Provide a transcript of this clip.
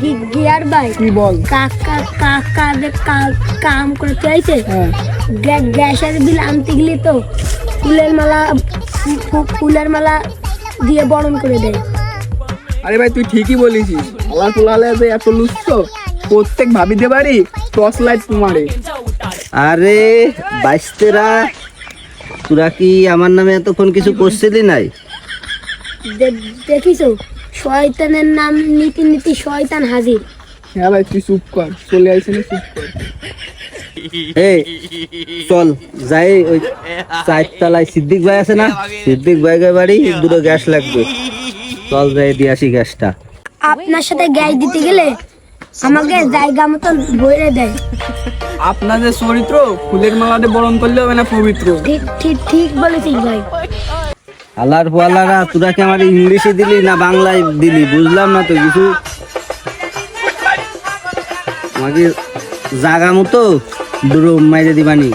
Gear ভাই কি বল? কাকা কাকা যে কা- কাম করতে আইছে। হ্যাঁ। গ্যা- গ্যাসের বিল আনতে গেলি তো ফুলের মালা ফুলের মালা দিয়ে বরণ করে দেয়। আরে ভাই তুই ঠিকই বলেছিস। আল্লাহ ফুলালে যে এত লুচ্ছ প্রত্যেক ভাবিতে পারি টর্চ লাইট মারে আরে বাইস্তেরা তোরা কি আমার নামে এতক্ষণ কিছু করছিলি নাই? দেখিছো? শয়তানের নাম নীতি নীতি শয়তান হাজির। হ্যাঁ ভাই তুই চুপ কর চলে আইসি না চুপ কর। এই চল যাই ওই চারতলায় সিদ্দিক ভাই আছে না? সিদ্দিক ভাইয়ের বাড়ি দুটো গ্যাস লাগবে। চল যাই দিয়ে আসি গ্যাসটা। আপনার সাথে গ্যাস দিতে গেলে আমাকে জায়গা মতন বইরে দেয়। আপনাদের চরিত্র ফুলের মালাতে বরণ করলে হবে না পবিত্র? ঠিক ঠিক ঠিক বলেছিস ভাই। আল্লাহর পোয়ালারা তোরা কি আমার ইংলিশে দিলি না বাংলায় দিলি? বুঝলাম না তো কিছু। আমাকে জাগা মতো দুটো মাইরে দিবানি।